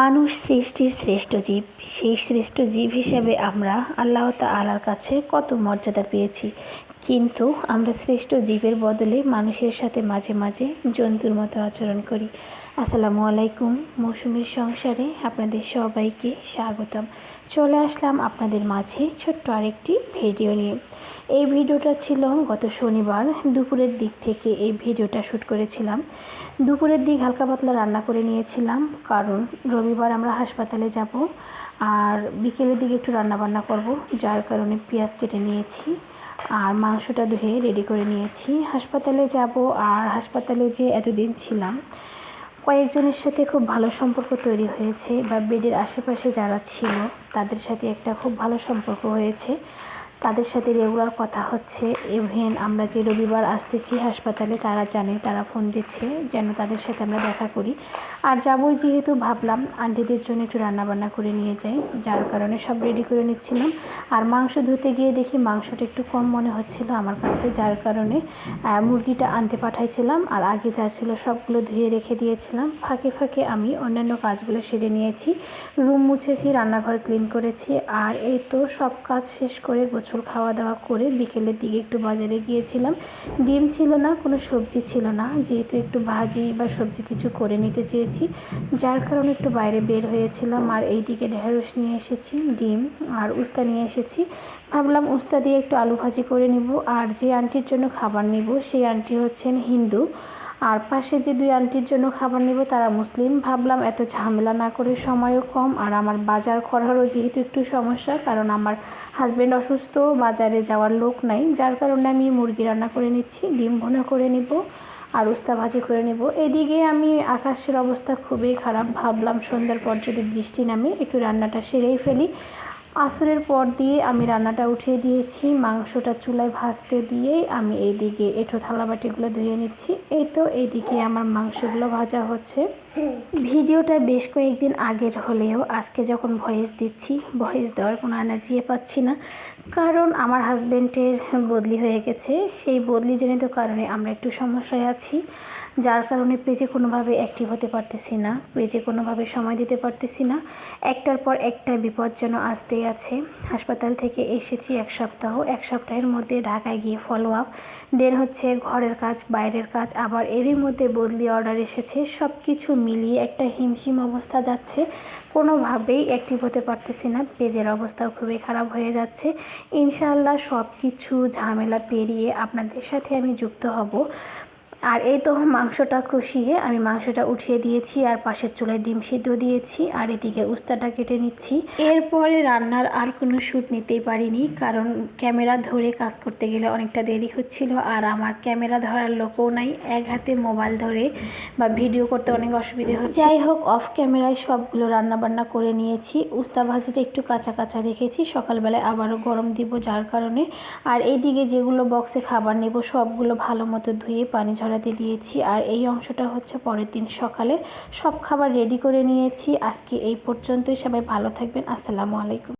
মানুষ সৃষ্টির শ্রেষ্ঠ জীব। সেই শ্রেষ্ঠ জীব হিসেবে আমরা আল্লাহ তালার কাছে কত মর্যাদা পেয়েছি। কিন্তু আমরা শ্রেষ্ঠ জীবের বদলে মানুষের সাথে মাঝে মাঝে জন্তুর মতো আচরণ করি। আসসালামু আলাইকুম। মৌসুমীর সংসারে আপনাদের সবাইকে স্বাগতম। চলে আসলাম আপনাদের মাঝে ছোট্ট আরেকটি ভিডিও নিয়ে। এই ভিডিওটা ছিল গত শনিবার, দুপুরের দিক থেকে এই ভিডিওটা শ্যুট করেছিলাম। দুপুরের দিক হালকা পাতলা রান্না করে নিয়েছিলাম, কারণ রবিবার আমরা হাসপাতালে যাব আর বিকেলের দিকে একটু রান্না বান্না করব, যার কারণে পেঁয়াজ কেটে নিয়েছি আর মাংসটা ধুয়ে রেডি করে নিয়েছি। হাসপাতালে যাব আর হাসপাতালে যে এতদিন ছিলাম কয়েকজনের সাথে খুব ভালো সম্পর্ক তৈরি হয়েছে বা বেডের আশেপাশে যারা ছিল, তাদের সাথে একটা খুব ভালো সম্পর্ক হয়েছে। তাদের সাথে রেগুলার কথা হচ্ছে। ইভেন আমরা যে রবিবার আসতেছি হাসপাতালে, তারা জানে, তারা ফোন দিচ্ছে যেন তাদের সাথে আমরা দেখা করি। আর যাবই যেহেতু ভাবলাম, আন্টিদের জন্য একটু রান্নাবান্না করে নিয়ে যাই, যার কারণে সব রেডি করে নিচ্ছিলাম। আর মাংস ধুতে গিয়ে দেখি মাংসটা একটু কম মনে হচ্ছিল আমার কাছে, যার কারণে মুরগিটা আনতে পাঠাইছিলাম। আর আগে যা ছিল সবগুলো ধুয়ে রেখে দিয়েছিলাম। ফাঁকে ফাঁকে আমি অন্যান্য কাজগুলো সেরে নিয়েছি। রুম মুছেছি, রান্নাঘর ক্লিন করেছি। আর এই তো সব কাজ শেষ করে গোছল গোসল খাওয়া দাওয়া করে বিকেলের দিকে একটু বাজারে গিয়েছিলাম। ডিম ছিল না, কোনো সবজি ছিল না। যেহেতু একটু ভাজি বা সবজি কিছু করে নিতে চেয়েছি, যার কারণে একটু বাইরে বের হয়েছিলাম। আর এই দিকে ঢেঁড়স নিয়ে এসেছি, ডিম আর উস্তা নিয়ে এসেছি। ভাবলাম উস্তা দিয়ে একটু আলু ভাজি করে নিব। আর যে আন্টির জন্য খাবার নিব, সেই আন্টি হচ্ছেন হিন্দু। আর পাশে যে দুই আন্টির জন্য খাবার নেব, তারা মুসলিম। ভাবলাম এত ঝামেলা না করে সময়ও কম, আর আমার বাজার করারও যেহেতু একটু সমস্যা, কারণ আমার হাজব্যান্ড অসুস্থ, বাজারে যাওয়ার লোক নাই। যার কারণে আমি মুরগি রান্না করে নিচ্ছি, ডিম ভোনা করে নিব, আর উস্তা ভাজি করে নেব। এদিকে আমি আকাশের অবস্থা খুবই খারাপ। ভাবলাম সন্ধ্যার পর যদি বৃষ্টি নামে, একটু রান্নাটা সেরেই ফেলি। আসরের পর দিয়ে আমি রান্নাটা উঠিয়ে দিয়েছি, মাংসটা চুলায় ভাজতে দিয়েই আমি এইদিকে এঁটো থালাবাটিগুলো ধুয়ে নিচ্ছি। এই তো এইদিকে আমার মাংসগুলো ভাজা হচ্ছে। ভিডিওটা বেশ কয়েকদিন আগের হলেও আজকে যখন ভয়েস দিচ্ছি, ভয়েস দেওয়ার কোনো এনার্জি পাচ্ছি না। কারণ আমার হাজব্যান্ডের বদলি হয়ে গেছে। সেই বদলিজনিত কারণে আমরা একটু সমস্যায় আছি। যার কারণে পেজে কোনোভাবে অ্যাক্টিভ হতে পারতেছি না, পেজে কোনোভাবে সময় দিতে পারতেছি না। একটার পর একটা বিপদ যেন আসতেই আছে। হাসপাতাল থেকে এসেছি এক সপ্তাহ। এক সপ্তাহের মধ্যে ঢাকায় গিয়ে ফলো আপ দেন হচ্ছে ঘরের কাজ, বাইরের কাজ, আবার এরই মধ্যে বদলি অর্ডার এসেছে। সব কিছু মিলিয়ে একটা হিমশিম অবস্থা যাচ্ছে। কোনোভাবেই অ্যাক্টিভ হতে পারতেছি না। পেজের অবস্থাও খুবই খারাপ হয়ে যাচ্ছে। ইনশাআল্লাহ সব কিছু ঝামেলা পেরিয়ে আপনাদের সাথে আমি যুক্ত হব। আর এই তো মাংসটা কষিয়ে আমি মাংসটা উঠিয়ে দিয়েছি আর পাশের চুলায় ডিম সিদ্ধ দিয়েছি আর এদিকে উস্তাটা কেটে নিচ্ছি। এরপরে রান্নার আর কোনো শ্যুট নিতেই পারিনি কারণ ক্যামেরা ধরে কাজ করতে গেলে অনেকটা দেরি হচ্ছিল আর আমার ক্যামেরা ধরার লোকও নাই, এক হাতে মোবাইল ধরে বা ভিডিও করতে অনেক অসুবিধে হচ্ছে। যাই হোক, অফ ক্যামেরায় সবগুলো রান্না বান্না করে নিয়েছি। উস্তা ভাজিটা একটু কাঁচা কাঁচা রেখেছি, সকালবেলায় আবারও গরম দিব যার কারণে। আর এইদিকে যেগুলো বক্সে খাবার নেব সবগুলো ভালো মতো ধুয়ে পানি ঝরা ঝরাতে দিয়েছি। আর এই অংশটা হচ্ছে পরের দিন সকালে। সব খাবার রেডি করে নিয়েছি। আজকে এই পর্যন্তই। সবাই ভালো থাকবেন। আসসালামু আলাইকুম।